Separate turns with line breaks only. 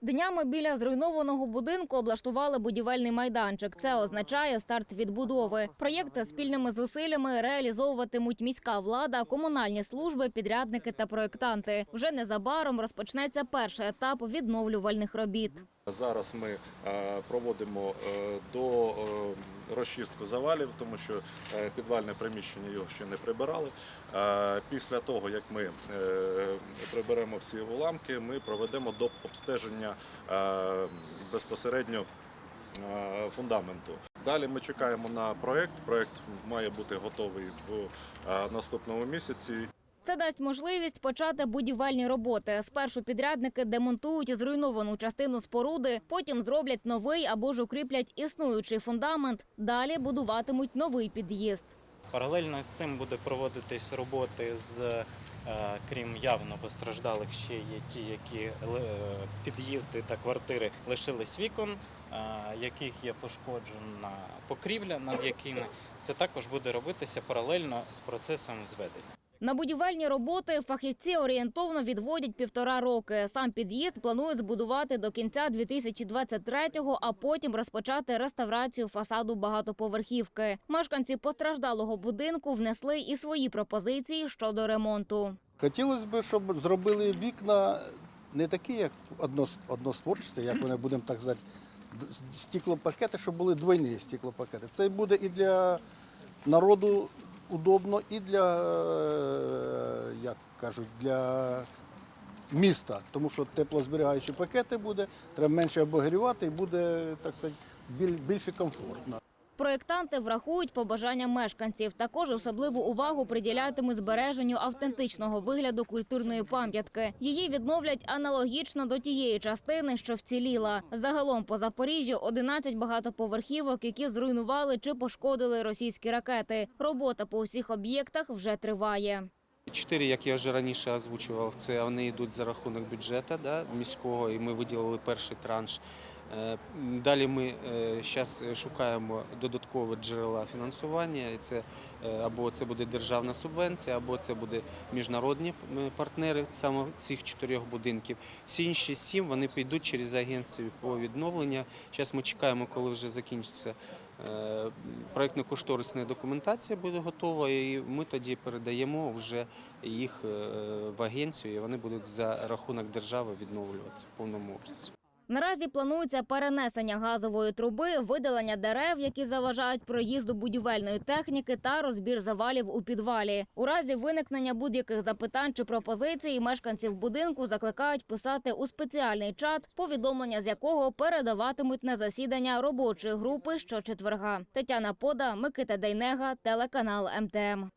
Днями біля зруйнованого будинку облаштували будівельний майданчик. Це означає старт відбудови. Проєкти спільними зусиллями реалізовуватимуть міська влада, комунальні служби, підрядники та проєктанти. Вже незабаром розпочнеться перший етап відновлювальних робіт.
Зараз ми е, проводимо е, до е, розчистку завалів, тому що підвальне приміщення його ще не прибирали. Після того, як ми приберемо всі уламки, ми проведемо доп. обстеження е, безпосередньо е, фундаменту. Далі ми чекаємо на проект. Проект має бути готовий в е, наступному місяці.
Це дасть можливість почати будівельні роботи. Спершу підрядники демонтують зруйновану частину споруди, потім зроблять новий або ж укріплять існуючий фундамент. Далі будуватимуть новий під'їзд.
Паралельно з цим буде проводитись роботи з е, крім явно постраждалих, ще є ті, які е, під'їзди та квартири лишились вікон, е, яких є пошкоджена покрівля, над якими це також буде робитися паралельно з процесом зведення.
На будівельні роботи фахівці орієнтовно відводять півтора роки. Сам під'їзд планують збудувати до кінця 2023-го, а потім розпочати реставрацію фасаду багатоповерхівки. Мешканці постраждалого будинку внесли і свої пропозиції щодо ремонту.
Хотілося б, щоб зробили вікна не такі, як однос- одностворчі, як вони будемо так звати, стеклопакети, щоб були двойні стеклопакети. Це буде і для народу удобно, і для, е, як кажуть, для міста. Тому що теплозберігаючі пакети буде, треба менше обогрівати і буде, так сказати, більше комфортно.
Проєктанти врахують побажання мешканців. Також особливу увагу приділятимуть збереженню автентичного вигляду культурної пам'ятки. Її відновлять аналогічно до тієї частини, що вціліла. Загалом по Запоріжжю 11 багатоповерхівок, які зруйнували чи пошкодили російські ракети. Робота по усіх об'єктах вже триває.
Чотири, як я вже раніше озвучував, це вони йдуть за рахунок бюджету да, міського, і ми виділили перший транш. Е, Далі ми зараз шукаємо додаткові джерела фінансування. Це е, або це буде державна субвенція, або це буде міжнародні партнери саме цих чотирьох будинків. Всі інші сім вони підуть через агенцію по відновленню. Зараз ми чекаємо, коли вже закінчиться е, проєктно-кошторисна документація буде готова, і ми тоді передаємо вже їх е, в агенцію, і вони будуть за рахунок держави відновлюватися в повному обсязі.
Наразі планується перенесення газової труби, видалення дерев, які заважають проїзду будівельної техніки, та розбір завалів у підвалі. У разі виникнення будь-яких запитань чи пропозицій мешканців будинку закликають писати у спеціальний чат, повідомлення з якого передаватимуть на засідання робочої групи щочетверга. Тетяна Пода, Микита Дейнега, телеканал МТМ.